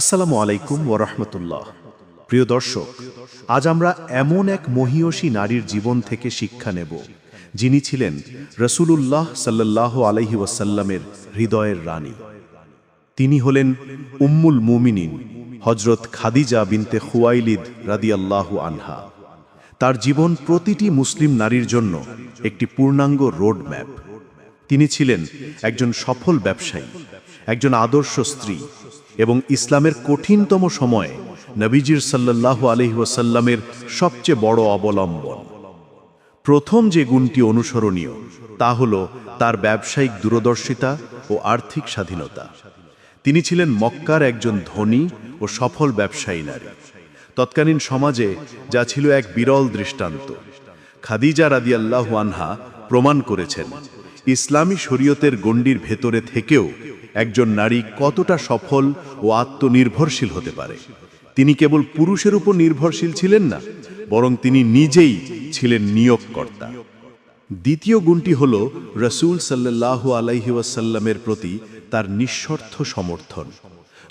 আসসালামু আলাইকুম ওরহমতুল্লাহ প্রিয় দর্শক, আজ আমরা এমন এক মহিয়সী নারীর জীবন থেকে শিক্ষা নেব, যিনি ছিলেন রসুলুল্লাহ সাল্লাহ আলহি ওয়াসাল্লামের হৃদয়ের রানী। তিনি হলেন উম্মুল মুমিনিন হজরত খাদিজা বিনতে খুয়াইলিদ রাদিয়াল্লাহু আনহা। তার জীবন প্রতিটি মুসলিম নারীর জন্য একটি পূর্ণাঙ্গ রোড ম্যাপ তিনি ছিলেন একজন সফল ব্যবসায়ী, একজন আদর্শ স্ত্রী এবং ইসলামের কঠিনতম সময়ে নবীজির সাল্লাল্লাহু আলহি ওয়াসাল্লামের সবচেয়ে বড় অবলম্বন। প্রথম যে গুণটি অনুসরণীয়, তা হল তার ব্যবসায়িক দূরদর্শিতা ও আর্থিক স্বাধীনতা। তিনি ছিলেন মক্কার একজন ধনী ও সফল ব্যবসায়ী নারী। তৎকালীন সমাজে যা ছিল এক বিরল দৃষ্টান্ত। খাদিজা রাদিয়াল্লাহু আনহা প্রমাণ করেছেন, ইসলামী শরীয়তের গণ্ডির ভেতরে থেকেও একজন নারী কতটা সফল ও আত্মনির্ভরশীল হতে পারে? তিনি কেবল পুরুষের উপর নির্ভরশীল ছিলেন না, বরং তিনি নিজেই ছিলেন নিয়োগকর্তা। দ্বিতীয় গুণটি হল, রসুল সাল্লাহ আলাইহি ওয়াসাল্লামের প্রতি তার নিঃস্বার্থ সমর্থন।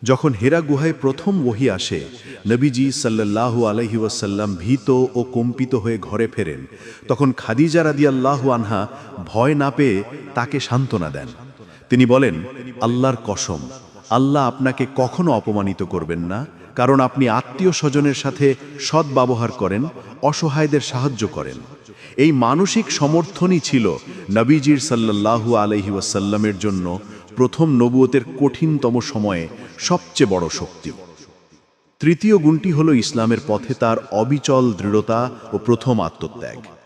যখন হেরা গুহায় প্রথম ওহি আসে, নবীজি সাল্লাল্লাহু আলাইহি ওয়াসাল্লাম ভীত ও কম্পিত হয়ে ঘরে ফেরেন। তখন খাদিজা রাদিয়াল্লাহু আনহা ভয় না পেয়ে তাকে সান্ত্বনা দেন। তিনি বলেন, আল্লাহর কসম, আল্লাহ আপনাকে কখনো অপমানিত করবেন না, কারণ আপনি আত্মীয় স্বজনের সাথে সৎ ব্যবহার করেন, অসহায়দের সাহায্য করেন। এই মানসিক সমর্থনই ছিল নবীজির সাল্লাল্লাহু আলহি ওয়াসাল্লামের জন্য প্রথম নবুয়তের কঠিনতম সময়ে সবচেয়ে বড় শক্তি। তৃতীয় গুণটি হল ইসলামের পথে তার অবিচল দৃঢ়তা ও প্রথম আত্মত্যাগ।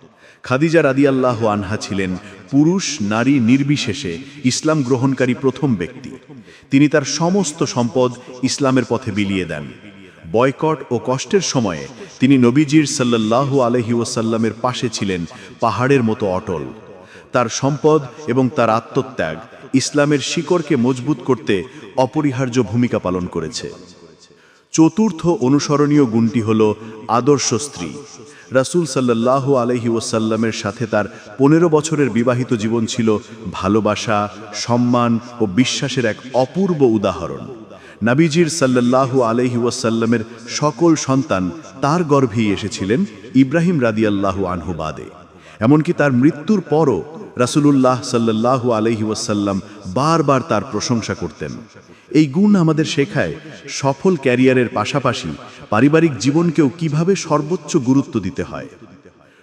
খাদিজা রাদিয়াল্লাহ আনহা ছিলেন পুরুষ, নারী নির্বিশেষে ইসলাম গ্রহণকারী প্রথম ব্যক্তি। তিনি তার সমস্ত সম্পদ ইসলামের পথে বিলিয়ে দেন। বয়কট ও কষ্টের সময়ে তিনি নবীজির সাল্লাল্লাহু আলহি ওসাল্লামের পাশে ছিলেন পাহাড়ের মতো অটল। তার সম্পদ এবং তার আত্মত্যাগ ইসলামের শিকড়কে মজবুত করতে অপরিহার্য ভূমিকা পালন করেছে। চতুর্থ অনুসরণীয় গুণটি হল আদর্শ স্ত্রী। রাসুল সাল্লাহ আলহি ওসাল্লামের সাথে তার পনেরো বছরের বিবাহিত জীবন ছিল ভালোবাসা, সম্মান ও বিশ্বাসের এক অপূর্ব উদাহরণ। নাবিজির সাল্লাল্লাহু আলহি ওয়াসাল্লামের সকল সন্তান তার গর্ভেই এসেছিলেন ইব্রাহিম রাদিয়াল্লাহু আনহু বাদে। এমনকি তার মৃত্যুর পরও রাসুলুল্লাহ সাল্লাল্লাহু আলহি ওয়াসাল্লাম বারবার তার প্রশংসা করতেন। এই গুণ আমাদের শেখায় সফল ক্যারিয়ারের পাশাপাশি পারিবারিক জীবনকেও কীভাবে সর্বোচ্চ গুরুত্ব দিতে হয়।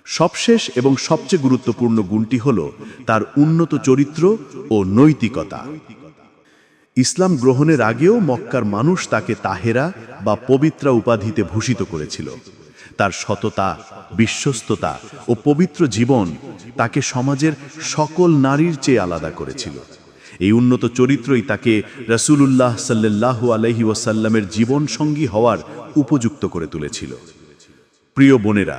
সবশেষ এবং সবচেয়ে গুরুত্বপূর্ণ গুণটি হল তার উন্নত চরিত্র ও নৈতিকতা। ইসলাম গ্রহণের আগেও মক্কার মানুষ তাকে তাহেরা বা পবিত্রা উপাধিতে ভূষিত করেছিল। তার সততা, বিশ্বস্ততা ও পবিত্র জীবন তাকে সমাজের সকল নারীর চেয়ে আলাদা করেছিল। এই উন্নত চরিত্রই তাকে রসুলুল্লাহ সাল্লাহ আলহি ওয়াসাল্লামের জীবন সঙ্গী হওয়ার উপযুক্ত করে তুলেছিল। প্রিয় বোনেরা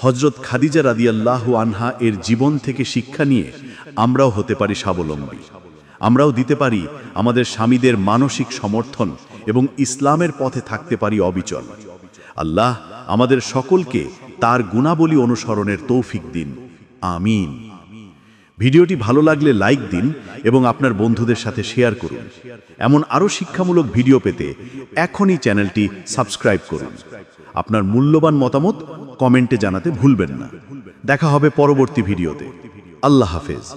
হজরত খাদিজা রাদিয়াল্লাহ আনহা এর জীবন থেকে শিক্ষা নিয়ে আমরাও হতে পারি স্বাবলম্বী। আমরাও দিতে পারি আমাদের স্বামীদের মানসিক সমর্থন এবং ইসলামের পথে থাকতে পারি অবিচল। আল্লাহ আমাদের সকলকে তার গুণাবলী অনুসরণের তৌফিক দিন। আমিন। ভিডিওটি ভালো লাগলে লাইক দিন এবং আপনার বন্ধুদের সাথে শেয়ার করুন। এমন আরও শিক্ষামূলক ভিডিও পেতে এখনই চ্যানেলটি সাবস্ক্রাইব করুন। আপনার মূল্যবান মতামত কমেন্টে জানাতে ভুলবেন না। দেখা হবে পরবর্তী ভিডিওতে। আল্লাহ হাফেজ।